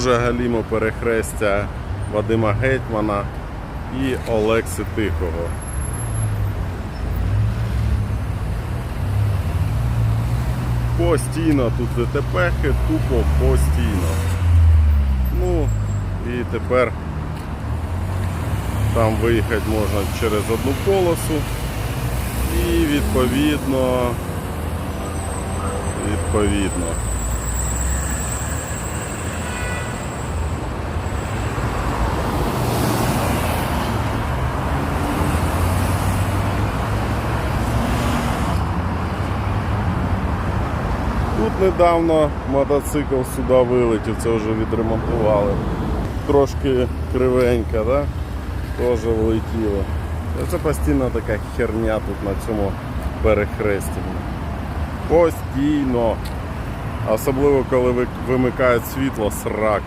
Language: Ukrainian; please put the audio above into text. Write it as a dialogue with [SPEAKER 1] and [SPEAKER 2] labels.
[SPEAKER 1] Дуже галімо перехрестя Вадима Гетьмана і Олекси Тихого. Постійно тут ДТПхи, тупо постійно. Ну і тепер там виїхати можна через одну полосу. І відповідно, відповідно. Тут недавно мотоцикл сюди вилетів, це вже відремонтували. Трошки кривенька, да? Теж влетіло. Це постійно така херня тут на цьому перехресті. Постійно. Особливо коли ви- вимикають світло, срака.